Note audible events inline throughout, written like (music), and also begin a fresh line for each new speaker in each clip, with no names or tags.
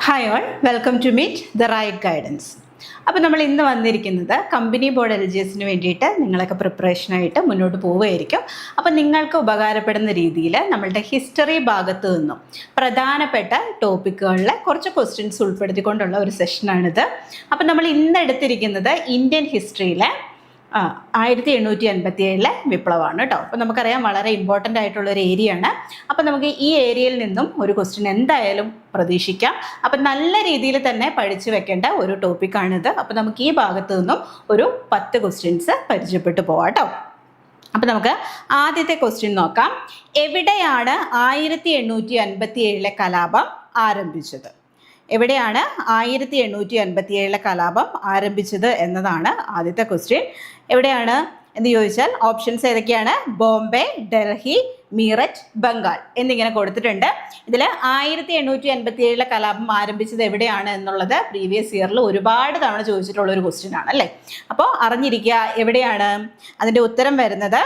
Hi all welcome to meet the right guidance അപ്പോൾ നമ്മൾ ഇന്ന് വന്നിരിക്കുന്നത് കമ്പനി ബോർഡ് എൽ ജി എസിന് വേണ്ടിയിട്ട് നിങ്ങളൊക്കെ പ്രിപ്പറേഷനായിട്ട് മുന്നോട്ട് പോവുകയായിരിക്കും. അപ്പോൾ നിങ്ങൾക്ക് ഉപകാരപ്പെടുന്ന രീതിയിൽ നമ്മളുടെ ഹിസ്റ്ററി ഭാഗത്ത് നിന്നും പ്രധാനപ്പെട്ട ടോപ്പിക്കുകളിലെ കുറച്ച് ക്വസ്റ്റ്യൻസ് ഉൾപ്പെടുത്തിക്കൊണ്ടുള്ള ഒരു സെഷനാണിത് അപ്പോൾ നമ്മൾ ഇന്ന് എടുത്തിരിക്കുന്നത് ഇന്ത്യൻ ഹിസ്റ്ററിയിലെ ആ ആയിരത്തി എണ്ണൂറ്റി എൺപത്തി ഏഴിലെ വിപ്ലവമാണ് കേട്ടോ അപ്പോൾ നമുക്കറിയാം വളരെ ഇമ്പോർട്ടന്റ് ആയിട്ടുള്ള ഒരു ഏരിയ ആണ്. അപ്പോൾ നമുക്ക് ഈ ഏരിയയിൽ നിന്നും ഒരു ക്വസ്റ്റ്യൻ എന്തായാലും പ്രതീക്ഷിക്കാം. അപ്പം നല്ല രീതിയിൽ തന്നെ പഠിച്ചു വെക്കേണ്ട ഒരു ടോപ്പിക്കാണിത് അപ്പോൾ നമുക്ക് ഈ ഭാഗത്തു നിന്നും ഒരു പത്ത് ക്വസ്റ്റ്യൻസ് പരിചയപ്പെട്ടു പോവാം കേട്ടോ അപ്പോൾ നമുക്ക് ആദ്യത്തെ ക്വസ്റ്റ്യൻ നോക്കാം. എവിടെയാണ് ആയിരത്തി എണ്ണൂറ്റി അൻപത്തി ഏഴിലെ കലാപം ആരംഭിച്ചത്? എവിടെയാണ് ആയിരത്തി എണ്ണൂറ്റി അൻപത്തി ഏഴിലെ കലാപം ആരംഭിച്ചത് എന്നതാണ് ആദ്യത്തെ ക്വസ്റ്റ്യൻ എവിടെയാണ് എന്ന് ചോദിച്ചാൽ ഓപ്ഷൻസ് ഏതൊക്കെയാണ്? ബോംബെ ഡൽഹി മീററ്റ് ബംഗാൾ എന്നിങ്ങനെ കൊടുത്തിട്ടുണ്ട്. ഇതിൽ ആയിരത്തി എണ്ണൂറ്റി അൻപത്തി ഏഴിലെ കലാപം ആരംഭിച്ചത് എവിടെയാണ് എന്നുള്ളത് പ്രീവിയസ് ഇയറിൽ ഒരുപാട് തവണ ചോദിച്ചിട്ടുള്ള ഒരു ക്വസ്റ്റ്യൻ ആണ് അല്ലേ? അപ്പോൾ അറിഞ്ഞിരിക്കുക എവിടെയാണ്? അതിന്റെ ഉത്തരം വരുന്നത്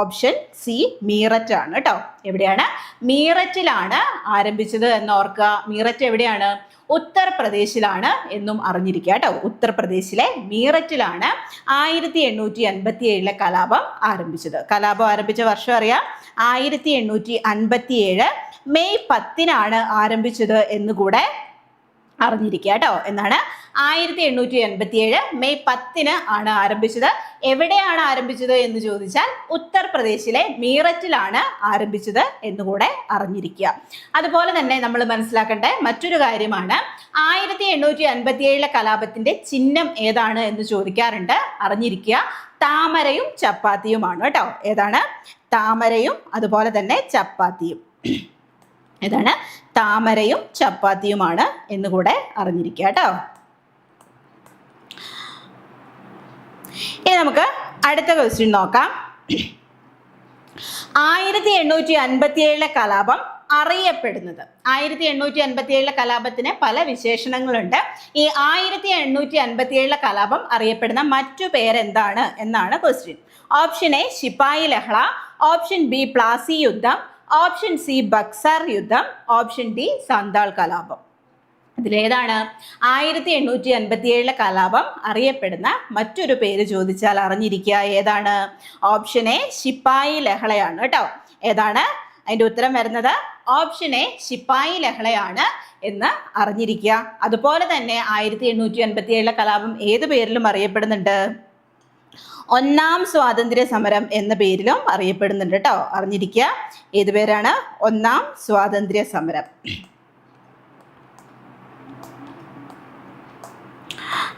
ഓപ്ഷൻ സി മീററ്റ് ആണ് കേട്ടോ. എവിടെയാണ്? മീററ്റിലാണ് ആരംഭിച്ചത് എന്ന് ഓർക്കുക. മീററ്റ് എവിടെയാണ്? ഉത്തർപ്രദേശിലാണ് എന്നും അറിഞ്ഞിരിക്കുക കേട്ടോ. ഉത്തർപ്രദേശിലെ മീററ്റിലാണ് ആയിരത്തി എണ്ണൂറ്റി അൻപത്തി ഏഴിലെ കലാപം ആരംഭിച്ചത്. കലാപം ആരംഭിച്ച വർഷം അറിയാം. ആയിരത്തി എണ്ണൂറ്റി അൻപത്തി ഏഴ് മെയ് പത്തിനാണ് ആരംഭിച്ചത് എന്നുകൂടെ അറിഞ്ഞിരിക്കുക കേട്ടോ. എന്നാണ് ആയിരത്തി എണ്ണൂറ്റി എൺപത്തി ഏഴ് മെയ് പത്തിന് ആണ് ആരംഭിച്ചത്. എവിടെയാണ് ആരംഭിച്ചത് എന്ന് ചോദിച്ചാൽ ഉത്തർപ്രദേശിലെ മീററ്റിലാണ് ആരംഭിച്ചത് എന്നുകൂടെ അറിഞ്ഞിരിക്കുക. അതുപോലെ തന്നെ നമ്മൾ മനസ്സിലാക്കേണ്ട മറ്റൊരു കാര്യമാണ് ആയിരത്തി എണ്ണൂറ്റി അൻപത്തി ഏഴിലെ കലാപത്തിന്റെ ചിഹ്നം ഏതാണ് എന്ന് ചോദിക്കാറുണ്ട്. അറിഞ്ഞിരിക്കുക. താമരയും ചപ്പാത്തിയുമാണ് കേട്ടോ. ഏതാണ്? താമരയും അതുപോലെ തന്നെ ചപ്പാത്തിയും. ഏതാണ്? താമരയും ചപ്പാത്തിയുമാണ് എന്നുകൂടെ അറിഞ്ഞിരിക്കുക കേട്ടോ. ഇനി നമുക്ക് അടുത്ത ക്വസ്റ്റ്യൻ നോക്കാം. ആയിരത്തി എണ്ണൂറ്റി അൻപത്തി ഏഴിലെ കലാപം അറിയപ്പെടുന്നത്. ആയിരത്തി എണ്ണൂറ്റി അൻപത്തി ഏഴിലെ കലാപത്തിന് പല വിശേഷണങ്ങളുണ്ട്. ഈ ആയിരത്തി എണ്ണൂറ്റി അൻപത്തി ഏഴിലെ കലാപം അറിയപ്പെടുന്ന മറ്റു പേരെന്താണ് എന്നാണ് ക്വസ്റ്റ്യൻ ഓപ്ഷൻ എ ശിപായി ലഹള. ഓപ്ഷൻ ബി പ്ലാസി യുദ്ധം. ഓപ്ഷൻ സി ബക്സാർ യുദ്ധം. ഓപ്ഷൻ ഡി സന്താൾ കലാപം. ഇതിലേതാണ് ആയിരത്തി എണ്ണൂറ്റി അൻപത്തി ഏഴിലെ കലാപം അറിയപ്പെടുന്ന മറ്റൊരു പേര് ചോദിച്ചാൽ അറിഞ്ഞിരിക്കുക. ഏതാണ്? ഓപ്ഷൻ എ ശിപ്പായി ലഹളയാണ് കേട്ടോ. ഏതാണ്? അതിന്റെ ഉത്തരം വരുന്നത് ഓപ്ഷൻ എ ശിപ്പായി ലഹളയാണ് എന്ന് അറിഞ്ഞിരിക്കുക. അതുപോലെ തന്നെ ആയിരത്തി എണ്ണൂറ്റി അൻപത്തി ഏഴിലെ കലാപം ഏത് പേരിലും അറിയപ്പെടുന്നുണ്ട്? ഒന്നാം സ്വാതന്ത്ര്യ സമരം എന്ന പേരിലും അറിയപ്പെടുന്നുണ്ട് കേട്ടോ. അറിഞ്ഞിരിക്കുക. ഏത് പേരാണ്? ഒന്നാം സ്വാതന്ത്ര്യ സമരം.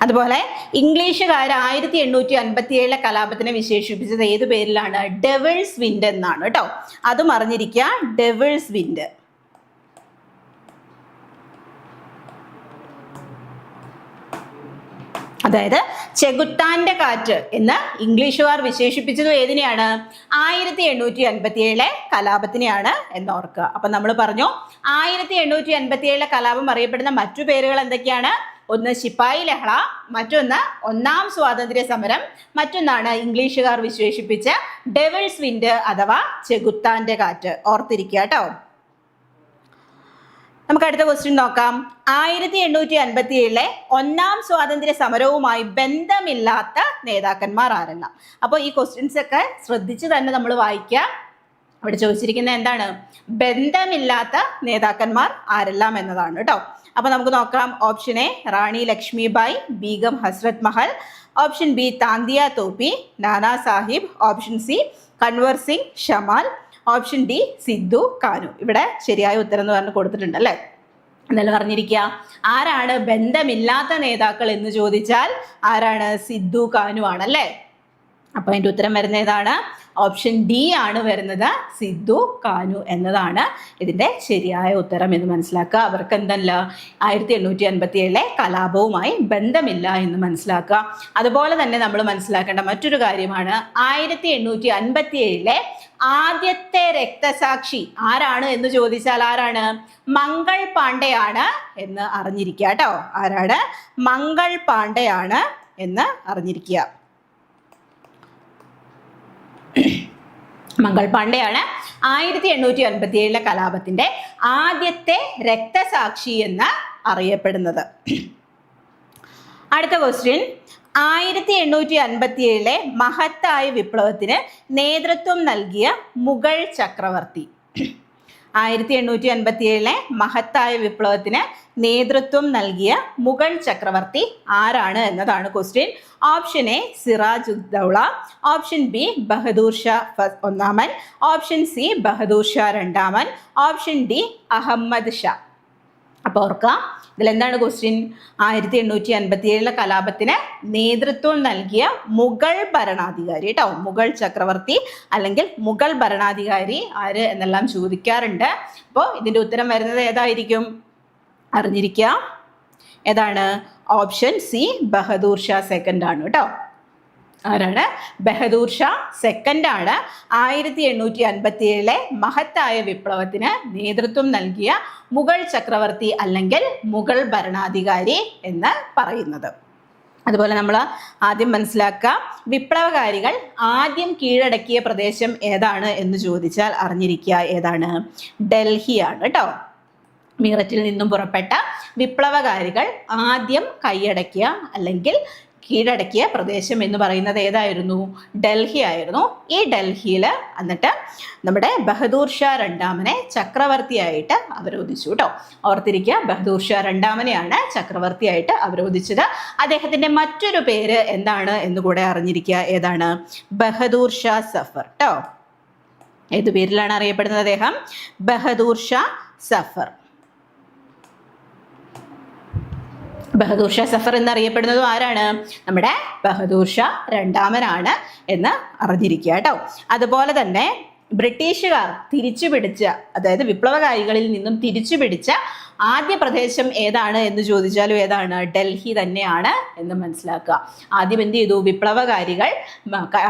അതുപോലെ ഇംഗ്ലീഷുകാർ ആയിരത്തി എണ്ണൂറ്റി അൻപത്തി ഏഴിലെ കലാപത്തിനെ വിശേഷിപ്പിച്ചത് ഏത് പേരിലാണ്? ഡെവിൾസ് വിൻഡ് എന്നാണ് കേട്ടോ. അതും അറിഞ്ഞിരിക്കുക. ഡെവിൾസ് വിൻഡ് അതായത് ചെകുത്താന്റെ കാറ്റ് എന്ന് ഇംഗ്ലീഷുകാർ വിശേഷിപ്പിച്ചത് ഏതിനെയാണ്? ആയിരത്തി എണ്ണൂറ്റി അൻപത്തി ഏഴിലെ കലാപത്തിനെയാണ് എന്നോർക്കുക. അപ്പൊ നമ്മൾ പറഞ്ഞു ആയിരത്തി എണ്ണൂറ്റി അൻപത്തി ഏഴിലെ കലാപം അറിയപ്പെടുന്ന മറ്റു പേരുകൾ എന്തൊക്കെയാണ്? ഒന്ന് ശിപ്പായി ലഹള മറ്റൊന്ന് ഒന്നാം സ്വാതന്ത്ര്യ സമരം മറ്റൊന്നാണ് ഇംഗ്ലീഷുകാർ വിശേഷിപ്പിച്ച ഡെവിൾസ് വിൻഡ് അഥവാ ചെകുത്താന്റെ കാറ്റ്. ഓർത്തിരിക്കുക കേട്ടോ. നമുക്ക് അടുത്ത ക്വസ്റ്റ്യൻ നോക്കാം. ആയിരത്തി എണ്ണൂറ്റി അൻപത്തി ഏഴിലെ ഒന്നാം സ്വാതന്ത്ര്യ സമരവുമായി ബന്ധമില്ലാത്ത നേതാക്കന്മാർ ആരെല്ലാം? അപ്പോൾ ഈ ക്വസ്റ്റ്യൻസ് ഒക്കെ ശ്രദ്ധിച്ച് തന്നെ നമ്മൾ വായിക്കുക അവിടെ ചോദിച്ചിരിക്കുന്നത് എന്താണ്? ബന്ധമില്ലാത്ത നേതാക്കന്മാർ ആരെല്ലാം എന്നതാണ് കേട്ടോ അപ്പൊ നമുക്ക് നോക്കാം. Option A Rani Lakshmibai Begum Hazrat Mahal. Option B Tantia Tope Nana Sahib. Option C Kunwar Singh Shamal. Option D Sidhu Kanhu. ഇവിടെ ശരിയായ ഉത്തരം എന്ന് പറഞ്ഞ് കൊടുത്തിട്ടുണ്ട് അല്ലേ? എന്നാലും പറഞ്ഞിരിക്കുക. ആരാണ് ബന്ധമില്ലാത്ത നേതാക്കൾ എന്ന് ചോദിച്ചാൽ ആരാണ്? സിദ്ധു കാനു ആണല്ലേ അപ്പൊ അതിന്റെ ഉത്തരം വരുന്ന ഏതാണ്? ഓപ്ഷൻ ഡി ആണ് വരുന്നത്. സിദ്ധു കാനു എന്നതാണ് ഇതിന്റെ ശരിയായ ഉത്തരം എന്ന് മനസ്സിലാക്കുക. അവർക്ക് എന്തല്ല? ആയിരത്തി എണ്ണൂറ്റി അൻപത്തി ഏഴിലെ കലാപവുമായി ബന്ധമില്ല എന്ന് മനസ്സിലാക്കുക. അതുപോലെ തന്നെ നമ്മൾ മനസ്സിലാക്കേണ്ട മറ്റൊരു കാര്യമാണ്. ആയിരത്തി എണ്ണൂറ്റി അൻപത്തി ഏഴിലെ ആദ്യത്തെ രക്തസാക്ഷി ആരാണ് എന്ന് ചോദിച്ചാൽ ആരാണ്? മംഗൾ പാണ്ഡെയാണ് എന്ന് അറിഞ്ഞിരിക്കുക കേട്ടോ. ആരാണ്? മംഗൾ പാണ്ഡെയാണ് എന്ന് അറിഞ്ഞിരിക്കുക. മംഗൾ പാണ്ഡെയാണ്. ആയിരത്തി എണ്ണൂറ്റി അൻപത്തി ഏഴിലെ കലാപത്തിന്റെ ആദ്യത്തെ രക്തസാക്ഷി എന്ന് അറിയപ്പെടുന്നത്. അടുത്ത ക്വസ്റ്റ്യൻ ആയിരത്തി എണ്ണൂറ്റി അൻപത്തി ഏഴിലെ മഹത്തായ വിപ്ലവത്തിന് നേതൃത്വം നൽകിയ മുഗൾ ചക്രവർത്തി. ആയിരത്തി എണ്ണൂറ്റി അൻപത്തി ഏഴിലെ മഹത്തായ വിപ്ലവത്തിന് നേതൃത്വം നൽകിയ മുഗൾ ചക്രവർത്തി ആരാണ് എന്നതാണ് question option A Siraj Uddaula option B Bahadur Shah ഒന്നാമൻ. ഓപ്ഷൻ സി ബഹദൂർ ഷാ രണ്ടാമൻ. Option D Ahmad Shah. അപ്പോൾ ഓർക്കാം. ഇതിലെന്താണ് ക്വസ്റ്റ്യൻ ആയിരത്തി എണ്ണൂറ്റി അൻപത്തി ഏഴിലെ കലാപത്തിന് നേതൃത്വം നൽകിയ മുഗൾ ഭരണാധികാരി കേട്ടോ മുഗൾ ചക്രവർത്തി അല്ലെങ്കിൽ മുഗൾ ഭരണാധികാരി ആര് എന്നെല്ലാം ചോദിക്കാറുണ്ട്. അപ്പോൾ ഇതിന്റെ ഉത്തരം വരുന്നത് ഏതായിരിക്കും? അറിഞ്ഞിരിക്കുക. ഏതാണ്? Option C Bahadur Shah second ആണ് കേട്ടോ ആരാണ്? ബഹദൂർ ഷാ സെക്കൻഡ് ആണ്. ആയിരത്തി എണ്ണൂറ്റി അൻപത്തി ഏഴിലെ മഹത്തായ വിപ്ലവത്തിന് നേതൃത്വം നൽകിയ മുഗൾ ചക്രവർത്തി അല്ലെങ്കിൽ മുഗൾ ഭരണാധികാരി എന്ന് പറയുന്നത്. അതുപോലെ നമ്മൾ ആദ്യം മനസ്സിലാക്കുക വിപ്ലവകാരികൾ ആദ്യം കീഴടക്കിയ പ്രദേശം ഏതാണ് എന്ന് ചോദിച്ചാൽ അറിഞ്ഞിരിക്കുക ഏതാണ്? ഡൽഹിയാണ് കേട്ടോ മീററ്റിൽ നിന്നും പുറപ്പെട്ട വിപ്ലവകാരികൾ ആദ്യം കൈയടക്കിയ അല്ലെങ്കിൽ കീഴടക്കിയ പ്രദേശം എന്ന് പറയുന്നത് ഏതായിരുന്നു? ഡൽഹി ആയിരുന്നു. ഈ ഡൽഹിയിൽ എന്നിട്ട് നമ്മുടെ ബഹദൂർ ഷാ രണ്ടാമനെ ചക്രവർത്തിയായിട്ട് അവരോധിച്ചു കേട്ടോ ഓർത്തിരിക്കുക ബഹദൂർ ഷാ രണ്ടാമനെയാണ് ചക്രവർത്തിയായിട്ട് അവരോധിച്ചത്. അദ്ദേഹത്തിന്റെ മറ്റൊരു പേര് എന്താണ് എന്ന് കൂടെ അറിഞ്ഞിരിക്കുക ഏതാണ്? ബഹദൂർ ഷാ സഫർ കേട്ടോ ഏതു പേരിലാണ് അറിയപ്പെടുന്നത് അദ്ദേഹം? ബഹദൂർ ഷാ സഫർ. ബഹദൂർ ഷാ സഫർ എന്നറിയപ്പെടുന്നതും ആരാണ്? നമ്മുടെ ബഹദൂർ ഷാ രണ്ടാമനാണ് എന്ന് അറിഞ്ഞിരിക്കുക കേട്ടോ. അതുപോലെ തന്നെ ബ്രിട്ടീഷുകാർ തിരിച്ചു പിടിച്ച അതായത് വിപ്ലവകാരികളിൽ നിന്നും തിരിച്ചു പിടിച്ച ആദ്യ പ്രദേശം ഏതാണ് എന്ന് ചോദിച്ചാലും ഏതാണ്? ഡൽഹി തന്നെയാണ് എന്ന് മനസ്സിലാക്കുക. ആദ്യം എന്ത് ചെയ്തു? വിപ്ലവകാരികൾ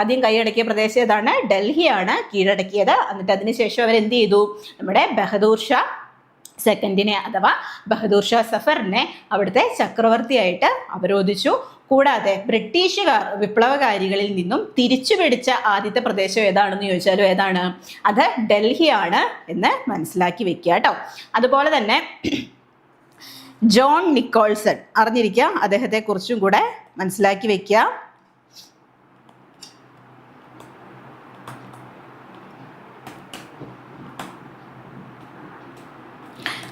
ആദ്യം കൈയടക്കിയ പ്രദേശം ഏതാണ്? ഡൽഹിയാണ് കീഴടക്കിയത്. എന്നിട്ട് അതിനുശേഷം അവർ എന്ത് ചെയ്തു? നമ്മുടെ ബഹദൂർ ഷാ സെക്കൻഡിനെ അഥവാ ബഹദൂർ ഷാ സഫറിനെ അവിടുത്തെ ചക്രവർത്തിയായിട്ട് അവരോധിച്ചു. കൂടാതെ ബ്രിട്ടീഷുകാർ വിപ്ലവകാരികളിൽ നിന്നും തിരിച്ചു പിടിച്ച ആദ്യത്തെ പ്രദേശം ഏതാണെന്ന് ചോദിച്ചാലും ഏതാണ്? അത് ഡൽഹിയാണ് എന്ന് മനസ്സിലാക്കി വെക്കുക കേട്ടോ. അതുപോലെ തന്നെ ജോൺ നിക്കോൾസൺ അറിഞ്ഞിരിക്കുക അദ്ദേഹത്തെ കുറിച്ചും കൂടെ മനസ്സിലാക്കി വെക്കുക.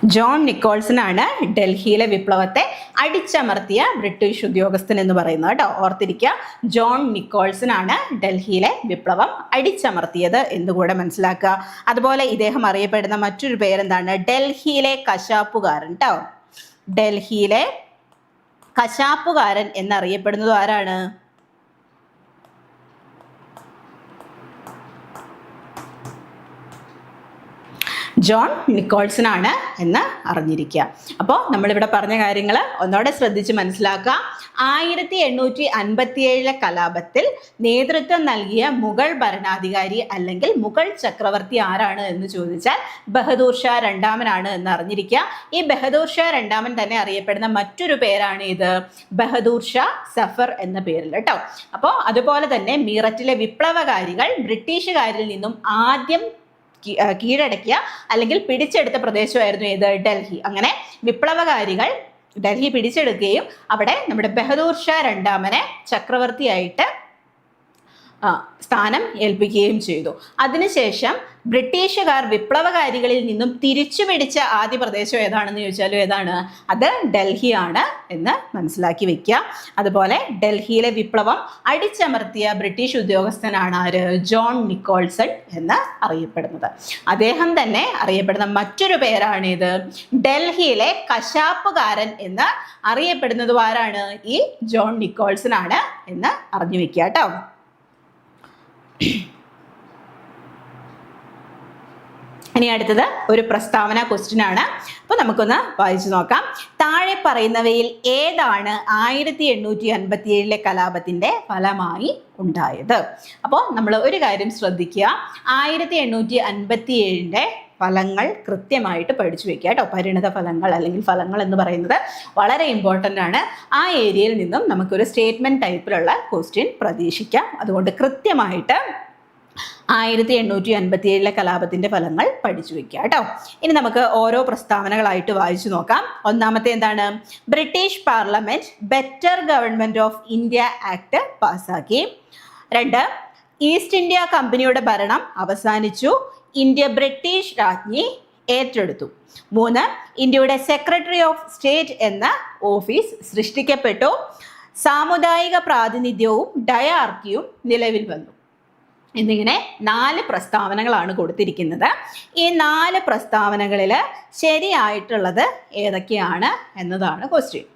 ജോൺ നിക്കോൾസൺ ആണ് ഡൽഹിയിലെ വിപ്ലവത്തെ അടിച്ചമർത്തിയ ബ്രിട്ടീഷ് ഉദ്യോഗസ്ഥൻ എന്ന് പറയുന്നത് കേട്ടോ. ഓർത്തിരിക്കുക ജോൺ നിക്കോൾസൺ ആണ് ഡൽഹിയിലെ വിപ്ലവം അടിച്ചമർത്തിയത് എന്നുകൂടെ മനസ്സിലാക്കുക. അതുപോലെ ഇദ്ദേഹം അറിയപ്പെടുന്ന മറ്റൊരു പേരെന്താണ്? ഡൽഹിയിലെ കശാപ്പുകാരൻ കേട്ടോ. ഡൽഹിയിലെ കശാപ്പുകാരൻ എന്നറിയപ്പെടുന്നത് ആരാണ്? ജോൺ നിക്കോൾസൺ ആണ് എന്ന് അറിഞ്ഞിരിക്കുക. അപ്പോൾ നമ്മളിവിടെ പറഞ്ഞ കാര്യങ്ങൾ ഒന്നോടെ ശ്രദ്ധിച്ച് മനസ്സിലാക്കുക. ആയിരത്തി എണ്ണൂറ്റി അൻപത്തി ഏഴിലെ കലാപത്തിൽ നേതൃത്വം നൽകിയ മുഗൾ ഭരണാധികാരി അല്ലെങ്കിൽ മുഗൾ ചക്രവർത്തി ആരാണ് എന്ന് ചോദിച്ചാൽ ബഹദൂർ ഷാ രണ്ടാമനാണ് എന്ന് അറിഞ്ഞിരിക്കുക. ഈ ബഹദൂർ ഷാ രണ്ടാമൻ തന്നെ അറിയപ്പെടുന്ന മറ്റൊരു പേരാണ് ഇത് ബഹദൂർ ഷാ സഫർ എന്ന പേരിൽ കേട്ടോ. അപ്പോൾ അതുപോലെ തന്നെ മീററ്റിലെ വിപ്ലവകാരികൾ ബ്രിട്ടീഷുകാരിൽ നിന്നും ആദ്യം കീഴടക്കിയ അല്ലെങ്കിൽ പിടിച്ചെടുത്ത പ്രദേശമായിരുന്നു ഏത് ഡൽഹി. അങ്ങനെ വിപ്ലവകാരികൾ ഡൽഹി പിടിച്ചെടുക്കുകയും അവിടെ നമ്മുടെ ബഹദൂർ ഷാ രണ്ടാമനെ ചക്രവർത്തിയായിട്ട് സ്ഥാനം ഏൽപ്പിക്കുകയും ചെയ്തു. അതിനുശേഷം ബ്രിട്ടീഷുകാർ വിപ്ലവകാരികളിൽ നിന്നും തിരിച്ചു പിടിച്ച ആദ്യ പ്രദേശം ഏതാണെന്ന് ചോദിച്ചാലും ഏതാണ്? അത് ഡൽഹിയാണ് എന്ന് മനസ്സിലാക്കി വെക്കുക. അതുപോലെ ഡൽഹിയിലെ വിപ്ലവം അടിച്ചമർത്തിയ ബ്രിട്ടീഷ് ഉദ്യോഗസ്ഥനാണ് ആര്? ജോൺ നിക്കോൾസൺ എന്ന് അറിയപ്പെടുന്നത്. അദ്ദേഹം തന്നെ അറിയപ്പെടുന്ന മറ്റൊരു പേരാണിത്. ഡൽഹിയിലെ കശാപ്പുകാരൻ എന്ന് അറിയപ്പെടുന്നത് ആരാണ്? ഈ ജോൺ നിക്കോൾസൺ ആണ് എന്ന് അറിഞ്ഞു വെക്കുക കേട്ടോ. (clears throat) ഇനി അടുത്തത് ഒരു പ്രസ്താവന ക്വസ്റ്റ്യൻ ആണ്. അപ്പോൾ നമുക്കൊന്ന് വായിച്ചു നോക്കാം. താഴെ പറയുന്നവയിൽ ഏതാണ് ആയിരത്തി എണ്ണൂറ്റി അൻപത്തി ഏഴിലെ കലാപത്തിന്റെ ഫലമായി ഉണ്ടായത്? അപ്പോൾ നമ്മൾ ഒരു കാര്യം ശ്രദ്ധിക്കുക. ആയിരത്തി എണ്ണൂറ്റി അൻപത്തി ഏഴിന്റെ ഫലങ്ങൾ കൃത്യമായിട്ട് പഠിച്ചു വെക്കുക കേട്ടോ. പരിണിത ഫലങ്ങൾ അല്ലെങ്കിൽ ഫലങ്ങൾ എന്ന് പറയുന്നത് വളരെ ഇമ്പോർട്ടന്റ് ആണ്. ആ ഏരിയയിൽ നിന്നും നമുക്കൊരു സ്റ്റേറ്റ്മെന്റ് ടൈപ്പിലുള്ള ക്വസ്റ്റ്യൻ പ്രതീക്ഷിക്കാം. അതുകൊണ്ട് കൃത്യമായിട്ട് ആയിരത്തി എണ്ണൂറ്റി അൻപത്തി ഏഴിലെ കലാപത്തിന്റെ ഫലങ്ങൾ പഠിച്ചു വെക്കുക കേട്ടോ. ഇനി നമുക്ക് ഓരോ പ്രസ്താവനകളായിട്ട് വായിച്ചു നോക്കാം. ഒന്നാമത്തെ എന്താണ്? British parliament better government of India act പാസ്സാക്കി. രണ്ട് ഈസ്റ്റ് ഇന്ത്യ കമ്പനിയുടെ ഭരണം അവസാനിച്ചു. ഇന്ത്യ ബ്രിട്ടീഷ് രാജ്ഞി ഏറ്റെടുത്തു. മൂന്ന് ഇന്ത്യയുടെ സെക്രട്ടറി ഓഫ് സ്റ്റേറ്റ് എന്ന ഓഫീസ് സൃഷ്ടിക്കപ്പെട്ടു. സാമുദായിക പ്രാതിനിധ്യവും ഡയാർക്കിയും നിലവിൽ വന്നു. എന്നിങ്ങനെ നാല് പ്രസ്താവനകളാണ് കൊടുത്തിരിക്കുന്നത്. ഈ നാല് പ്രസ്താവനകളിൽ ശരിയായിട്ടുള്ളത് ഏതൊക്കെയാണ് എന്നതാണ് ക്വസ്റ്റ്യൻ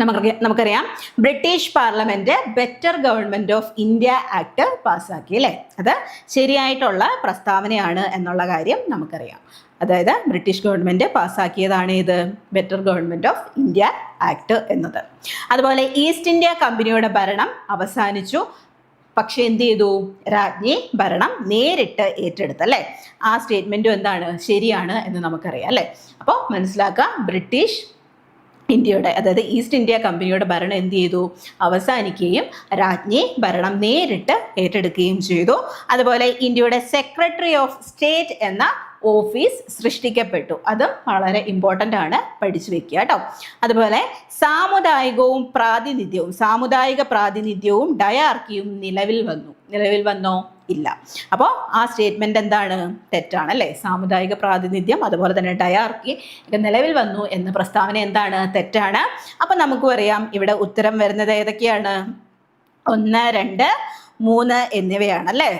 നമുക്ക് നമുക്കറിയാം. British parliament better government of India act പാസ്സാക്കി അല്ലേ? അത് ശരിയായിട്ടുള്ള പ്രസ്താവനയാണ് എന്നുള്ള കാര്യം നമുക്കറിയാം. അതായത് ബ്രിട്ടീഷ് ഗവൺമെന്റ് പാസ്സാക്കിയതാണ് ഇത്. Better government of India act എന്നത്. അതുപോലെ ഈസ്റ്റ് ഇന്ത്യ കമ്പനിയുടെ ഭരണം അവസാനിച്ചു. പക്ഷെ എന്ത് ചെയ്തു? രാജ്ഞി ഭരണം നേരിട്ട് ഏറ്റെടുത്ത് അല്ലേ? ആ സ്റ്റേറ്റ്മെന്റും എന്താണ്? ശരിയാണ് എന്ന് നമുക്കറിയാം അല്ലേ? അപ്പോൾ മനസ്സിലാക്കുക ബ്രിട്ടീഷ് ഇന്ത്യയുടെ അതായത് ഈസ്റ്റ് ഇന്ത്യ കമ്പനിയുടെ ഭരണം എന്ത് ചെയ്തു? അവസാനിക്കുകയും രാജ്ഞി ഭരണം നേരിട്ട് ഏറ്റെടുക്കുകയും ചെയ്തു. അതുപോലെ ഇന്ത്യയുടെ സെക്രട്ടറി ഓഫ് സ്റ്റേറ്റ് എന്ന ഓഫീസ് സൃഷ്ടിക്കപ്പെട്ടു. അതും വളരെ ഇമ്പോർട്ടന്റ് ആണ് പഠിച്ചു വെക്കുക കേട്ടോ. അതുപോലെ സാമുദായികവും പ്രാതിനിധ്യവും സാമുദായിക പ്രാതിനിധ്യവും ഡയാർക്കിയും നിലവിൽ വന്നു. നിലവിൽ വന്നോ? ഇല്ല. അപ്പോൾ ആ സ്റ്റേറ്റ്മെന്റ് എന്താണ്? തെറ്റാണ് അല്ലേ സാമുദായിക പ്രാതിനിധ്യം അതുപോലെ തന്നെ ഡയാർക്കി ഒക്കെ നിലവിൽ വന്നു എന്ന പ്രസ്താവന എന്താണ്? തെറ്റാണ്. അപ്പം നമുക്ക് പറയാം ഇവിടെ ഉത്തരം വരുന്നത് ഏതൊക്കെയാണ്? ഒന്ന് രണ്ട് മൂന്ന് എന്നിവയാണ് അല്ലേ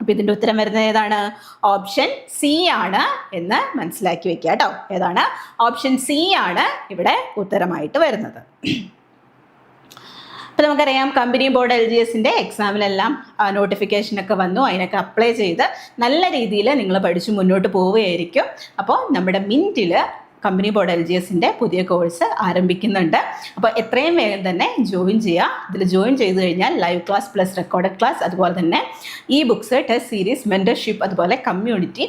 അപ്പം ഇതിന്റെ ഉത്തരം വരുന്നത് ഏതാണ്? ഓപ്ഷൻ സി ആണ് എന്ന് മനസ്സിലാക്കി വെക്കുക കേട്ടോ. ഏതാണ്? ഓപ്ഷൻ സി ആണ് ഇവിടെ ഉത്തരമായിട്ട് വരുന്നത്. അപ്പോൾ നമുക്കറിയാം കമ്പനി ബോർഡ് എൽ ജി എസിന്റെ എക്സാമിലെല്ലാം നോട്ടിഫിക്കേഷനൊക്കെ വന്നു. അതിനൊക്കെ അപ്ലൈ ചെയ്ത് നല്ല രീതിയിൽ നിങ്ങൾ പഠിച്ചു മുന്നോട്ട് പോവുകയായിരിക്കും. അപ്പോൾ നമ്മുടെ മിന്റിൽ കമ്പനി ബോർഡ് എൽ ജി എസിന്റെ പുതിയ കോഴ്സ് ആരംഭിക്കുന്നുണ്ട്. അപ്പോൾ എത്രയും വേഗം തന്നെ ജോയിൻ ചെയ്യുക ഇതിൽ ജോയിൻ ചെയ്ത് കഴിഞ്ഞാൽ live class plus record class അതുപോലെ തന്നെ ഈ ബുക്സ് ടെസ്റ്റ് സീരീസ് മെന്റർഷിപ്പ് അതുപോലെ കമ്മ്യൂണിറ്റി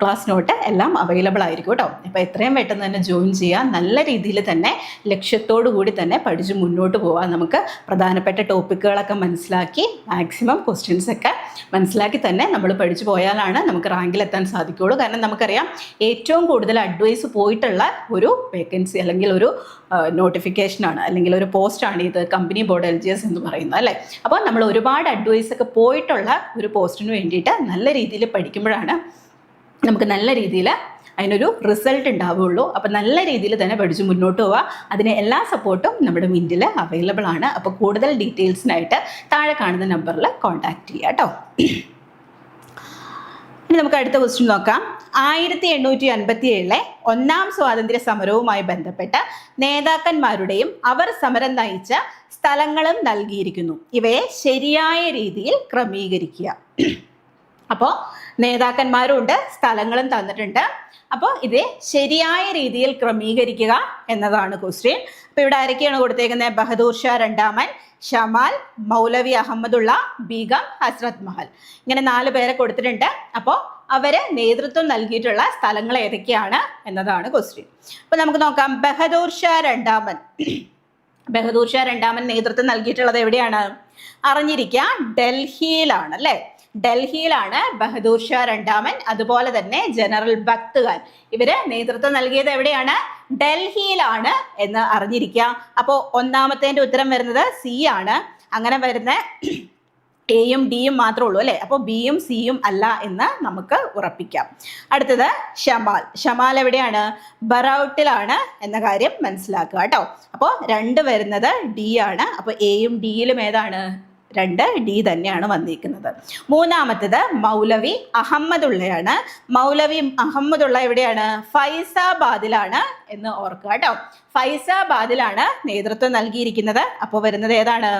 ക്ലാസ് നോട്ട് എല്ലാം അവൈലബിൾ ആയിരിക്കും കേട്ടോ. അപ്പോൾ എത്രയും പെട്ടെന്ന് തന്നെ ജോയിൻ ചെയ്യുക. നല്ല രീതിയിൽ തന്നെ ലക്ഷ്യത്തോടു കൂടി തന്നെ പഠിച്ച് മുന്നോട്ട് പോകാൻ നമുക്ക് പ്രധാനപ്പെട്ട ടോപ്പിക്കുകളൊക്കെ മനസ്സിലാക്കി മാക്സിമം ക്വസ്റ്റ്യൻസ് ഒക്കെ മനസ്സിലാക്കി തന്നെ നമ്മൾ പഠിച്ചു പോയാലാണ് നമുക്ക് റാങ്കിൽ എത്താൻ സാധിക്കുകയുള്ളൂ. കാരണം നമുക്കറിയാം ഏറ്റവും കൂടുതൽ അഡ്വൈസ് പോയിട്ടുള്ള ഒരു വേക്കൻസി അല്ലെങ്കിൽ ഒരു നോട്ടിഫിക്കേഷനാണ് അല്ലെങ്കിൽ ഒരു പോസ്റ്റാണ് ഇത്. Company board L G S എന്ന് പറയുന്നത് അല്ലേ? അപ്പോൾ നമ്മൾ ഒരുപാട് അഡ്വൈസ് ഒക്കെ പോയിട്ടുള്ള ഒരു പോസ്റ്റിന് വേണ്ടിയിട്ട് നല്ല രീതിയിൽ പഠിക്കുമ്പോഴാണ് നമുക്ക് നല്ല രീതിയിൽ അതിനൊരു റിസൾട്ട് ഉണ്ടാവുകയുള്ളൂ അപ്പോൾ നല്ല രീതിയിൽ തന്നെ പഠിച്ച് മുന്നോട്ട് പോവുക അതിന് എല്ലാ സപ്പോർട്ടും നമ്മുടെ മിന്റിൽ അവൈലബിൾ ആണ്. അപ്പോൾ കൂടുതൽ ഡീറ്റെയിൽസിനായിട്ട് താഴെ കാണുന്ന നമ്പറിൽ കോൺടാക്ട് ചെയ്യുക കേട്ടോ ഇനി നമുക്ക് അടുത്ത ക്വസ്റ്റ്യൻ നോക്കാം. ആയിരത്തി എണ്ണൂറ്റി അൻപത്തി ഏഴിലെ ഒന്നാം സ്വാതന്ത്ര്യ സമരവുമായി ബന്ധപ്പെട്ട നേതാക്കന്മാരുടെയും അവർ സമരം നയിച്ച സ്ഥലങ്ങളും നൽകിയിരിക്കുന്നു. ഇവയെ ശരിയായ രീതിയിൽ ക്രമീകരിക്കുക. അപ്പോൾ നേതാക്കന്മാരുണ്ട് സ്ഥലങ്ങളും തന്നിട്ടുണ്ട്. അപ്പോൾ ഇത് ശരിയായ രീതിയിൽ ക്രമീകരിക്കുക എന്നതാണ് ക്വസ്റ്റ്യൻ. അപ്പോൾ ഇവിടെ ആരൊക്കെയാണ് കൊടുത്തേക്കുന്നത്? ബഹദൂർ ഷാ രണ്ടാമൻ ഷമാൽ മൗലവി അഹമ്മദുള്ള ബീഗം ഹസ്രത് മഹൽ. ഇങ്ങനെ നാല് പേരെ കൊടുത്തിട്ടുണ്ട്. അപ്പോൾ അവർ നേതൃത്വം നൽകിയിട്ടുള്ള സ്ഥലങ്ങൾ ഏതൊക്കെയാണ് എന്നതാണ് ക്വസ്റ്റ്യൻ. അപ്പോൾ നമുക്ക് നോക്കാം. ബഹദൂർ ഷാ രണ്ടാമൻ. ബഹദൂർ ഷാ രണ്ടാമൻ നേതൃത്വം നൽകിയിട്ടുള്ളത് എവിടെയാണ്? അറിഞ്ഞിരിക്കുക. ഡൽഹിയിലാണ് അല്ലേ? ഡൽഹിയിലാണ് ബഹദൂർ ഷാ രണ്ടാമൻ അതുപോലെ തന്നെ ജനറൽ ഭക്ത് ഖാൻ ഇവർ നേതൃത്വം നൽകിയത് എവിടെയാണ്? ഡൽഹിയിലാണ് എന്ന് അറിഞ്ഞിരിക്കാം അപ്പോൾ ഒന്നാമത്തേന്റെ ഉത്തരം വരുന്നത് സി ആണ്. അങ്ങനെ വരുന്ന എയും ഡിയും മാത്രമേ ഉള്ളൂ അല്ലേ? അപ്പോൾ ബിയും സിയും അല്ല എന്ന് നമുക്ക് ഉറപ്പിക്കാം. അടുത്തത് ഷമാൽ. ഷമാൽ എവിടെയാണ്? ബറൌട്ടിലാണ് എന്ന കാര്യം മനസ്സിലാക്കുക കേട്ടോ. അപ്പോൾ രണ്ട് വരുന്നത് ഡി ആണ്. അപ്പോൾ എയും ഡിയിലും ഏതാണ്? രണ്ട് ഡി തന്നെയാണ് വന്നിരിക്കുന്നത്. മൂന്നാമത്തത് മൗലവി അഹമ്മദുള്ളയാണ്. മൗലവി അഹമ്മദുള്ള എവിടെയാണ്? ഫൈസാബാദിലാണ് എന്ന് ഓർക്കുക കേട്ടോ. ഫൈസാബാദിലാണ് നേതൃത്വം നൽകിയിരിക്കുന്നത്. അപ്പോൾ വരുന്നത് ഏതാണ്?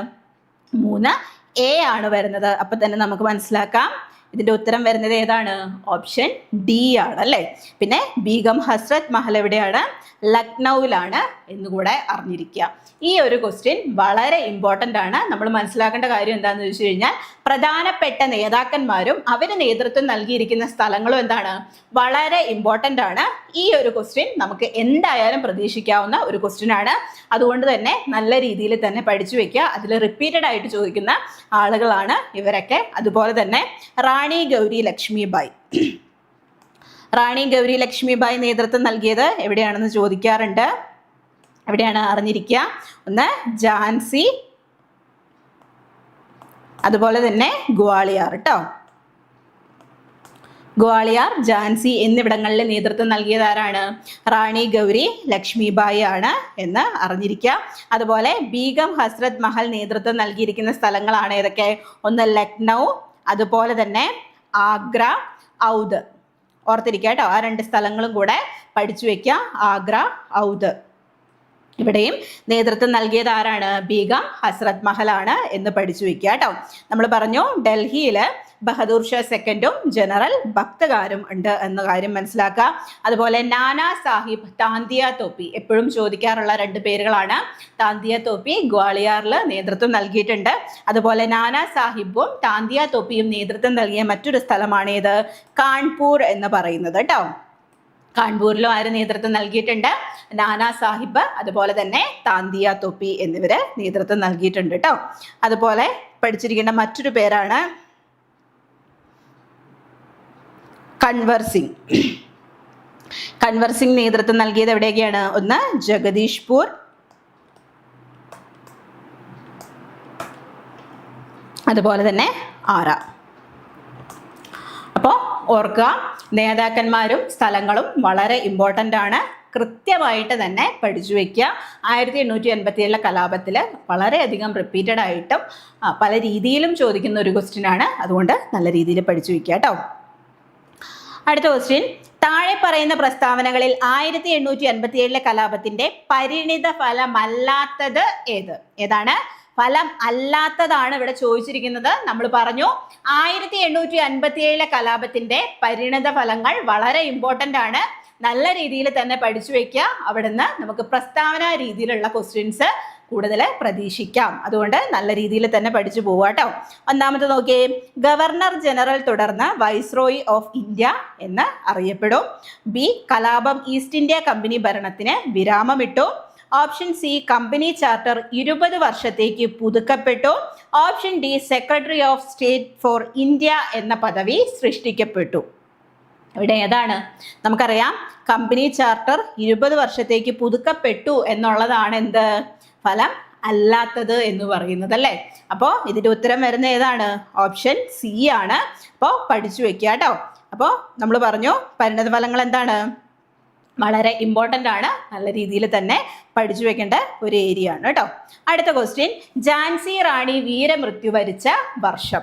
മൂന്ന് എ ആണ് വരുന്നത്. അപ്പൊ തന്നെ നമുക്ക് മനസ്സിലാക്കാം. ഇതിന്റെ ഉത്തരം വരുന്നത് ഏതാണ്? ഓപ്ഷൻ ഡി ആണ് അല്ലേ? പിന്നെ ബീഗം ഹസ്രത് മഹൽ എവിടെയാണ്? ലക്നൌവിലാണ് എന്നുകൂടെ അറിഞ്ഞിരിക്കുക. ഈ ഒരു ക്വസ്റ്റ്യൻ വളരെ ഇമ്പോർട്ടന്റ് ആണ്. നമ്മൾ മനസ്സിലാക്കേണ്ട കാര്യം എന്താണെന്ന് ചോദിച്ചു കഴിഞ്ഞാൽ പ്രധാനപ്പെട്ട നേതാക്കന്മാരും അവർ നേതൃത്വം നൽകിയിരിക്കുന്ന സ്ഥലങ്ങളും എന്താണ്? വളരെ ഇമ്പോർട്ടന്റ് ആണ്. ഈ ഒരു ക്വസ്റ്റ്യൻ നമുക്ക് എന്തായാലും പ്രതീക്ഷിക്കാവുന്ന ഒരു ക്വസ്റ്റ്യൻ ആണ്. അതുകൊണ്ട് തന്നെ നല്ല രീതിയിൽ തന്നെ പഠിച്ചു വെക്കുക. അതിൽ റിപ്പീറ്റഡ് ആയിട്ട് ചോദിക്കുന്ന ആളുകളാണ് ഇവരൊക്കെ. അതുപോലെ തന്നെ റാണി ഗൗരി ലക്ഷ്മിബായി. റാണി ഗൗരി ലക്ഷ്മിബായി നേതൃത്വം നൽകിയത് എവിടെയാണെന്ന് ചോദിക്കാറുണ്ട്. എവിടെയാണ് അറിഞ്ഞിരിക്കുക? ഒന്ന് ഝാൻസി അതുപോലെ തന്നെ ഗ്വാളിയാർ കേട്ടോ ഗ്വാളിയാർ ജാൻസി എന്നിവിടങ്ങളിലെ നേതൃത്വം നൽകിയത് ആരാണ്? റാണി ഗൗരി ലക്ഷ്മിബായി ആണ് എന്ന് അറിഞ്ഞിരിക്കുക അതുപോലെ ബീഗം ഹസ്രത് മഹൽ നേതൃത്വം നൽകിയിരിക്കുന്ന സ്ഥലങ്ങളാണ് ഏതൊക്കെ? ഒന്ന് ലക്നൗ അതുപോലെ തന്നെ ആഗ്ര ഔദ്. ഓർത്തിരിക്കുക കേട്ടോ ആ രണ്ട് സ്ഥലങ്ങളും കൂടെ പഠിച്ചു വെക്കാം. ആഗ്ര ഔദ്. ഇവിടെയും നേതൃത്വം നൽകിയത് ആരാണ്? ബീഗം ഹസ്രത് മഹലാണ് എന്ന് പഠിച്ചു വെക്കുക കേട്ടോ. നമ്മൾ പറഞ്ഞു ഡൽഹിയിൽ ബഹദൂർ ഷാ സെക്കൻഡും ജനറൽ ഭക്തകാരും ഉണ്ട് എന്ന കാര്യം മനസ്സിലാക്കുക. അതുപോലെ നാനാ സാഹിബ് താന്തിയ തോപ്പി എപ്പോഴും ചോദിക്കാറുള്ള രണ്ട് പേരുകളാണ്. താന്തിയ തോപ്പി ഗ്വാളിയാറിൽ നേതൃത്വം നൽകിയിട്ടുണ്ട്. അതുപോലെ നാനാ സാഹിബും താന്തിയ തോപ്പിയും നേതൃത്വം നൽകിയ മറ്റൊരു സ്ഥലമാണ് ഇത് കാൺപൂർ എന്ന് പറയുന്നത് കേട്ടോ. കാൺപൂരിലും ആര് നേതൃത്വം നൽകിയിട്ടുണ്ട്? നാനാ സാഹിബ് അതുപോലെ തന്നെ താന്തിയ തൊപ്പി എന്നിവര് നേതൃത്വം നൽകിയിട്ടുണ്ട് കേട്ടോ അതുപോലെ പഠിച്ചിരിക്കേണ്ട മറ്റൊരു പേരാണ് കൺവർ സിംഗ്. കൺവർ സിംഗ് നേതൃത്വം നൽകിയത് എവിടെയൊക്കെയാണ്? ഒന്ന് ജഗദീഷ്പൂർ അതുപോലെ തന്നെ ആറ. അപ്പോൾ ഓർക്കുക നേതാക്കന്മാരും സ്ഥലങ്ങളും വളരെ ഇമ്പോർട്ടന്റ് ആണ്. കൃത്യമായിട്ട് തന്നെ പഠിച്ചു വയ്ക്കുക ആയിരത്തി എണ്ണൂറ്റി എൺപത്തി ഏഴിലെ കലാപത്തിൽ വളരെയധികം റിപ്പീറ്റഡ് ആയിട്ടും പല രീതിയിലും ചോദിക്കുന്ന ഒരു ക്വസ്റ്റ്യൻ ആണ്. അതുകൊണ്ട് നല്ല രീതിയിൽ പഠിച്ചു വയ്ക്കുക കേട്ടോ. അടുത്ത ക്വസ്റ്റ്യൻ താഴെ പറയുന്ന പ്രസ്താവനകളിൽ ആയിരത്തി എണ്ണൂറ്റി എൺപത്തി ഏഴിലെ കലാപത്തിന്റെ പരിണിത ഫലമല്ലാത്തത് ഏത്? ഏതാണ്? ഫലം അല്ലാത്തതാണ് ഇവിടെ ചോദിച്ചിരിക്കുന്നത്. നമ്മൾ പറഞ്ഞു ആയിരത്തി എണ്ണൂറ്റി അൻപത്തി ഏഴിലെ കലാപത്തിന്റെ പരിണിത ഫലങ്ങൾ വളരെ ഇമ്പോർട്ടന്റ് ആണ്. നല്ല രീതിയിൽ തന്നെ പഠിച്ചു വെക്കുക. അവിടുന്ന് നമുക്ക് പ്രസ്താവന രീതിയിലുള്ള ക്വസ്റ്റ്യൻസ് കൂടുതൽ പ്രതീക്ഷിക്കാം. അതുകൊണ്ട് നല്ല രീതിയിൽ തന്നെ പഠിച്ചു പോവാട്ടോ ഒന്നാമത് നോക്കിയേ ഗവർണർ ജനറൽ തുടർന്ന് വൈസ്രോയി ഓഫ് ഇന്ത്യ എന്ന് അറിയപ്പെടും. ബി കലാപം ഈസ്റ്റ് ഇന്ത്യ കമ്പനി ഭരണത്തിന് വിരാമമിട്ടു. ഓപ്ഷൻ സി കമ്പനി ചാർട്ടർ ഇരുപത് വർഷത്തേക്ക് പുതുക്കപ്പെട്ടു. Option D secretary of state for India എന്ന പദവി സൃഷ്ടിക്കപ്പെട്ടു. ഇവിടെ ഏതാണ്? നമുക്കറിയാം കമ്പനി ചാർട്ടർ ഇരുപത് വർഷത്തേക്ക് പുതുക്കപ്പെട്ടു എന്നുള്ളതാണ് എന്ത്? ഫലം അല്ലാത്തത് എന്ന് പറയുന്നത് അല്ലേ? അപ്പോൾ ഇതിന്റെ ഉത്തരം വരുന്ന ഏതാണ്? ഓപ്ഷൻ സി ആണ്. അപ്പോൾ പഠിച്ചു വെക്കുക കേട്ടോ അപ്പോൾ നമ്മൾ പറഞ്ഞു പരിണത ഫലങ്ങൾ എന്താണ്? വളരെ ഇമ്പോർട്ടന്റ് ആണ്. നല്ല രീതിയിൽ തന്നെ പഠിച്ചു വെക്കേണ്ട ഒരു ഏരിയ ആണ് കേട്ടോ. അടുത്ത ക്വസ്റ്റ്യൻ ജാൻസി റാണി വീരമൃത്യു വരിച്ച വർഷം.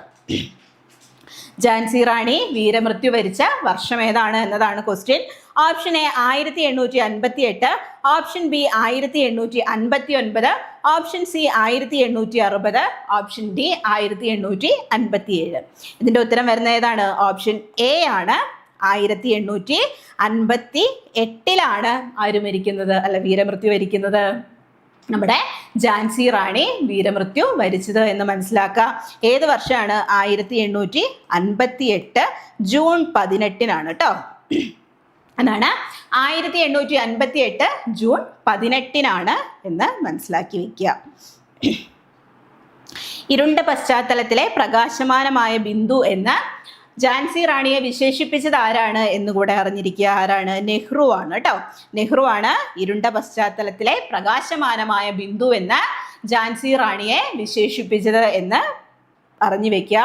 ജാൻസി റാണി വീരമൃത്യു വരിച്ച വർഷം ഏതാണ് എന്നതാണ് ക്വസ്റ്റ്യൻ ഓപ്ഷൻ എ ആയിരത്തി എണ്ണൂറ്റി അൻപത്തി എട്ട് ഓപ്ഷൻ ബി ആയിരത്തി എണ്ണൂറ്റി അൻപത്തി ഒൻപത് ഓപ്ഷൻ സി ആയിരത്തി എണ്ണൂറ്റി അറുപത് ഓപ്ഷൻ ഡി ആയിരത്തി എണ്ണൂറ്റി അൻപത്തി ഏഴ് ഇതിന്റെ ഉത്തരം വരുന്ന ഏതാണ്? ഓപ്ഷൻ എ ആണ്. ആയിരത്തി എണ്ണൂറ്റി അൻപത്തി എട്ടിലാണ് ആര് മരിക്കുന്നത് അല്ല വീരമൃത്യു വരിക്കുന്നത്. നമ്മുടെ ജാൻസി റാണി വീരമൃത്യു വരിച്ചത് എന്ന് മനസ്സിലാക്കുക ഏത് വർഷമാണ് ആയിരത്തി എണ്ണൂറ്റി അൻപത്തി എട്ട് ജൂൺ പതിനെട്ടിനാണ് കേട്ടോ അതാണ് ആയിരത്തി എണ്ണൂറ്റി അൻപത്തി എട്ട് ജൂൺ പതിനെട്ടിനാണ് എന്ന് മനസ്സിലാക്കി വെക്കുക. ഇരുണ്ട പശ്ചാത്തലത്തിലെ പ്രകാശമാനമായ ബിന്ദു എന്ന് ജാൻസി റാണിയെ വിശേഷിപ്പിച്ചത് ആരാണ് എന്നുകൂടെ അറിഞ്ഞിരിക്കുക. ആരാണ്? നെഹ്റു ആണ് കേട്ടോ നെഹ്റു ആണ് ഇരുണ്ട പശ്ചാത്തലത്തിലെ പ്രകാശമാനമായ ബിന്ദു എന്ന് ജാൻസി റാണിയെ വിശേഷിപ്പിച്ചത് എന്ന് അറിഞ്ഞു വെക്കുക.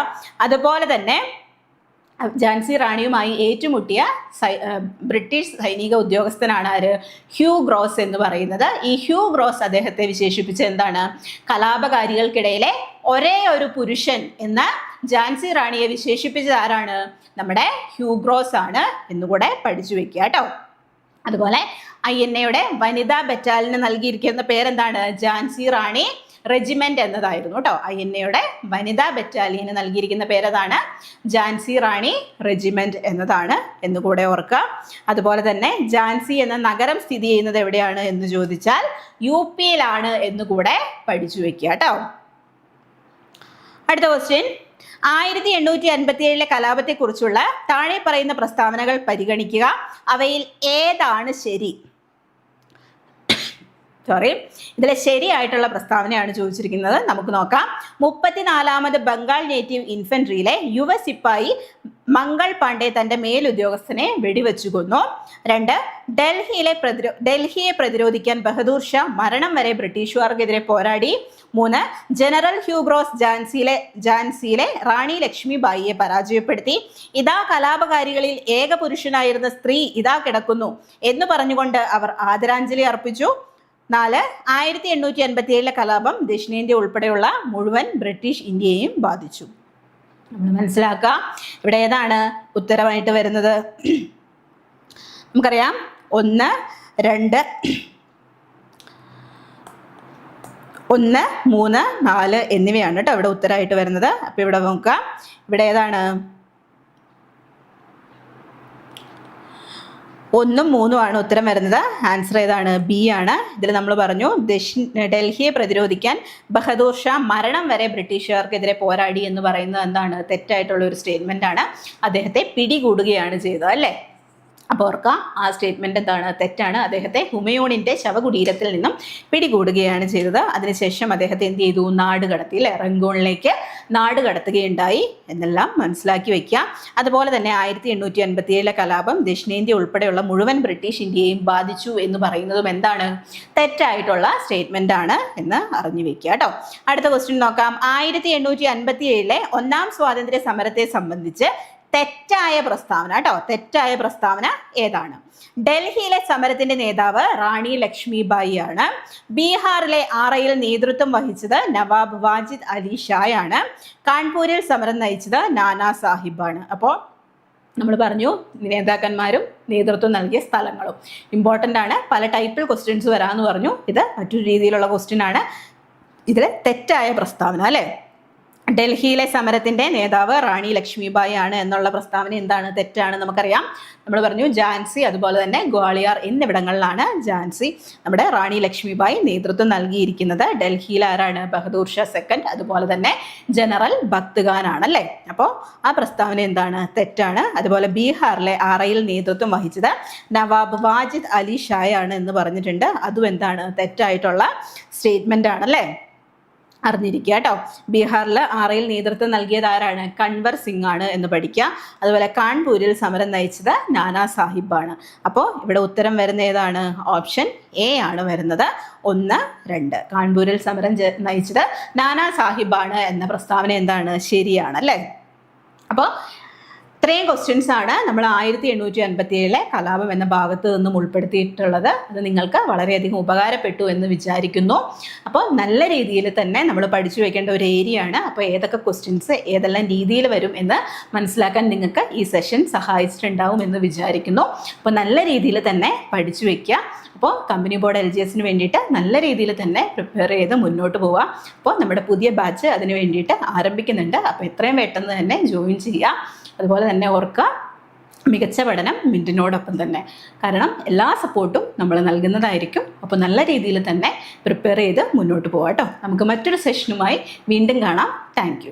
അതുപോലെ തന്നെ ജാൻസി റാണിയുമായി ഏറ്റുമുട്ടിയ ബ്രിട്ടീഷ് സൈനിക ഉദ്യോഗസ്ഥനാണ് ആര്? ഹ്യൂ ഗ്രോസ് എന്ന് പറയുന്നത്. ഈ ഹ്യൂ ഗ്രോസ് അദ്ദേഹത്തെ വിശേഷിപ്പിച്ച എന്താണ്? കലാപകാരികൾക്കിടയിലെ ഒരേ ഒരു പുരുഷൻ എന്ന ജാൻസി റാണിയെ വിശേഷിപ്പിച്ചത് ആരാണ്? നമ്മുടെ ഹ്യൂഗ്രോസ് ആണ് എന്നുകൂടെ പഠിച്ചു വെക്കുക കേട്ടോ. അതുപോലെ ഐ എൻ എയുടെ വനിതാ ബറ്റാലിന് നൽകിയിരിക്കുന്ന പേരെന്താണ്? ജാൻസി റാണി റെജിമെന്റ് എന്നതായിരുന്നു കേട്ടോ. ഐ എൻ എയുടെ വനിതാ ബറ്റാലിയന് നൽകിയിരിക്കുന്ന പേരതാണ് ജാൻസി റാണി റെജിമെന്റ് എന്നതാണ് എന്നുകൂടെ ഓർക്കുക. അതുപോലെ തന്നെ ജാൻസി എന്ന നഗരം സ്ഥിതി ചെയ്യുന്നത് എവിടെയാണ് എന്ന് ചോദിച്ചാൽ യു പിയിലാണ് എന്നുകൂടെ പഠിച്ചു വെക്കുക കേട്ടോ. അടുത്ത ക്വസ്റ്റ്യൻ ആയിരത്തി എണ്ണൂറ്റി അൻപത്തി ഏഴിലെ കലാപത്തെക്കുറിച്ചുള്ള താഴെ പറയുന്ന പ്രസ്താവനകൾ പരിഗണിക്കുക. അവയിൽ ഏതാണ് ശരി? സോറി ഇതിലെ ശരിയായിട്ടുള്ള പ്രസ്താവനയാണ് ചോദിച്ചിരിക്കുന്നത്. നമുക്ക് നോക്കാം. മുപ്പത്തിനാലാമത് ബംഗാൾ നേറ്റീവ് ഇൻഫൻട്രിയിലെ യുവ സിപ്പായി മംഗൾ പാണ്ഡെ തന്റെ മേലുദ്യോഗസ്ഥനെ വെടിവെച്ചു കൊന്നു രണ്ട് ഡൽഹിയിലെ പ്രതിരോ ഡൽഹിയെ പ്രതിരോധിക്കാൻ ബഹദൂർ ഷാ മരണം വരെ ബ്രിട്ടീഷുകാർക്കെതിരെ പോരാടി. മൂന്ന് ജനറൽ ഹ്യൂബ്രോസ് ജാൻസിയിലെ ജാൻസിയിലെ റാണി ലക്ഷ്മിബായിയെ പരാജയപ്പെടുത്തി. ഇതാ കലാപകാരികളിൽ ഏക പുരുഷനായിരുന്ന സ്ത്രീ ഇതാ കിടക്കുന്നു എന്ന് പറഞ്ഞുകൊണ്ട് അവർ ആദരാഞ്ജലി അർപ്പിച്ചു. നാല് ആയിരത്തി എണ്ണൂറ്റി അൻപത്തി ഏഴിലെ കലാപം ദക്ഷിണേന്ത്യ ഉൾപ്പെടെയുള്ള മുഴുവൻ ബ്രിട്ടീഷ് ഇന്ത്യയെയും ബാധിച്ചു. നമ്മൾ മനസ്സിലാക്കുക ഇവിടെ ഏതാണ് ഉത്തരമായിട്ട് വരുന്നത്? നമുക്കറിയാം ഒന്ന് രണ്ട് ഒന്ന് മൂന്ന് നാല് എന്നിവയാണ് കേട്ടോ ഇവിടെ ഉത്തരമായിട്ട് വരുന്നത്. അപ്പോൾ ഇവിടെ നോക്കാം ഇവിടെ ഏതാണ്? ഒന്നും മൂന്നും ആണ് ഉത്തരം വരുന്നത്. ആൻസർ ഏതാണ്? ബി ആണ്. ഇതിൽ നമ്മൾ പറഞ്ഞു ഡൽഹിയെ പ്രതിരോധിക്കാൻ ബഹദൂർ ഷാ മരണം വരെ ബ്രിട്ടീഷുകാർക്കെതിരെ പോരാടി എന്ന് പറയുന്നത് എന്താണ്? തെറ്റായിട്ടുള്ള ഒരു സ്റ്റേറ്റ്മെന്റ് ആണ്. അദ്ദേഹത്തെ പിടികൂടുകയാണ് ചെയ്തത് അല്ലേ? അപ്പോൾ ഓർക്ക ആ സ്റ്റേറ്റ്മെന്റ് എന്താണ്? തെറ്റാണ്. അദ്ദേഹത്തെ ഹുമയൂണിന്റെ ശവകുടീരത്തിൽ നിന്നും പിടികൂടുകയാണ് ചെയ്തത്. അതിനുശേഷം അദ്ദേഹത്തെ എന്ത് ചെയ്തു? നാട് കടത്തി അല്ലെ? റംഗോണിലേക്ക് നാട് കടത്തുകയുണ്ടായി. എന്നെല്ലാം മനസ്സിലാക്കി വയ്ക്കുക അതുപോലെ തന്നെ ആയിരത്തി എണ്ണൂറ്റി അൻപത്തി ഏഴിലെ കലാപം ദക്ഷിണേന്ത്യ ഉൾപ്പെടെയുള്ള മുഴുവൻ ബ്രിട്ടീഷ് ഇന്ത്യയെയും ബാധിച്ചു എന്ന് പറയുന്നതും എന്താണ്? തെറ്റായിട്ടുള്ള സ്റ്റേറ്റ്മെന്റ് ആണ് എന്ന് അറിഞ്ഞു വെക്കുക കേട്ടോ. അടുത്ത ക്വസ്റ്റ്യൻ നോക്കാം. ആയിരത്തി എണ്ണൂറ്റി അൻപത്തി ഏഴിലെ ഒന്നാം സ്വാതന്ത്ര്യ സമരത്തെ സംബന്ധിച്ച് തെറ്റായ പ്രസ്താവന കേട്ടോ. തെറ്റായ പ്രസ്താവന ഏതാണ്? ഡൽഹിയിലെ സമരത്തിന്റെ നേതാവ് റാണി ലക്ഷ്മിബായി ആണ് ബീഹാറിലെ ആറയിൽ നേതൃത്വം വഹിച്ചത് നവാബ് വാജിദ് അലി ഷായ് ആണ് കാൺപൂരിൽ സമരം നയിച്ചത് നാനാ സാഹിബാണ്. അപ്പോൾ നമ്മൾ പറഞ്ഞു നേതാക്കന്മാരും നേതൃത്വം നൽകിയ സ്ഥലങ്ങളും. ഇമ്പോർട്ടന്റ് ആണ്. പല ടൈപ്പിൽ ക്വസ്റ്റ്യൻസ് വരാമെന്ന് പറഞ്ഞു. ഇത് മറ്റൊരു രീതിയിലുള്ള ക്വസ്റ്റ്യൻ ആണ്. ഇതിൽ തെറ്റായ പ്രസ്താവന അല്ലേ? ഡൽഹിയിലെ സമരത്തിന്റെ നേതാവ് റാണി ലക്ഷ്മിബായി ആണ് എന്നുള്ള പ്രസ്താവന എന്താണ്? തെറ്റാണ് നമുക്കറിയാം. നമ്മൾ പറഞ്ഞു ജാൻസി അതുപോലെ തന്നെ ഗ്വാളിയാർ എന്നിവിടങ്ങളിലാണ് ജാൻസി നമ്മുടെ റാണി ലക്ഷ്മിബായി നേതൃത്വം നൽകിയിരിക്കുന്നത്. ഡൽഹിയിൽ ആരാണ്? ബഹദൂർ ഷാ സെക്കൻഡ് അതുപോലെ തന്നെ ജനറൽ ഭക്ത്ഖാൻ ആണ് അല്ലേ അപ്പോൾ ആ പ്രസ്താവന എന്താണ്? തെറ്റാണ്. അതുപോലെ ബീഹാറിലെ ആറയിൽ നേതൃത്വം വഹിച്ചത് നവാബ് വാജിദ് അലി ഷായാണ് എന്ന് പറഞ്ഞിട്ടുണ്ട്. അതും എന്താണ്? തെറ്റായിട്ടുള്ള സ്റ്റേറ്റ്മെന്റ് ആണ് അല്ലേ അറിഞ്ഞിരിക്കുക കേട്ടോ. ബീഹാറിൽ ആറയിൽ നേതൃത്വം നൽകിയത് ആരാണ്? കൺവർ സിംഗ് ആണ് എന്ന് പഠിക്കുക. അതുപോലെ കാൺപൂരിൽ സമരം നയിച്ചത് നാനാ സാഹിബാണ്. അപ്പോൾ ഇവിടെ ഉത്തരം വരുന്ന ഏതാണ്? ഓപ്ഷൻ എ ആണ് വരുന്നത്. ഒന്ന് രണ്ട്. കാൺപൂരിൽ സമരം നയിച്ചത് നാനാ സാഹിബാണ് എന്ന പ്രസ്താവന എന്താണ്? ശരിയാണ് അല്ലേ? അപ്പോൾ ഇത്രയും ക്വസ്റ്റ്യൻസ് ആണ് നമ്മൾ ആയിരത്തി എണ്ണൂറ്റി അൻപത്തി ഏഴിലെ കലാപം എന്ന ഭാഗത്ത് നിന്നും ഉൾപ്പെടുത്തിയിട്ടുള്ളത്. അത് നിങ്ങൾക്ക് വളരെയധികം ഉപകാരപ്പെട്ടു എന്ന് വിചാരിക്കുന്നു. അപ്പോൾ നല്ല രീതിയിൽ തന്നെ നമ്മൾ പഠിച്ചു വെക്കേണ്ട ഒരു ഏരിയ ആണ്. അപ്പോൾ ഏതൊക്കെ ക്വസ്റ്റ്യൻസ് ഏതെല്ലാം രീതിയിൽ വരും എന്ന് മനസ്സിലാക്കാൻ നിങ്ങൾക്ക് ഈ സെഷൻ സഹായിച്ചിട്ടുണ്ടാവും എന്ന് വിചാരിക്കുന്നു. അപ്പോൾ നല്ല രീതിയിൽ തന്നെ പഠിച്ചു വെക്കുക. അപ്പോൾ കമ്പനി ബോർഡ് എൽ ജി എസിന് വേണ്ടിയിട്ട് നല്ല രീതിയിൽ തന്നെ പ്രിപ്പയർ ചെയ്ത് മുന്നോട്ട് പോവുക. അപ്പോൾ നമ്മുടെ പുതിയ ബാച്ച് അതിന് വേണ്ടിയിട്ട് ആരംഭിക്കുന്നുണ്ട്. അപ്പോൾ എത്രയും പെട്ടെന്ന് തന്നെ ജോയിൻ ചെയ്യുക. അതുപോലെ തന്നെ ഓർക്കുക മികച്ച പഠനം മിന്റിനോടൊപ്പം തന്നെ. കാരണം എല്ലാ സപ്പോർട്ടും നമ്മൾ നൽകുന്നതായിരിക്കും. അപ്പോൾ നല്ല രീതിയിൽ തന്നെ പ്രിപ്പയർ ചെയ്ത് മുന്നോട്ട് പോകാം കേട്ടോ നമുക്ക് മറ്റൊരു സെഷനുമായി വീണ്ടും കാണാം. താങ്ക്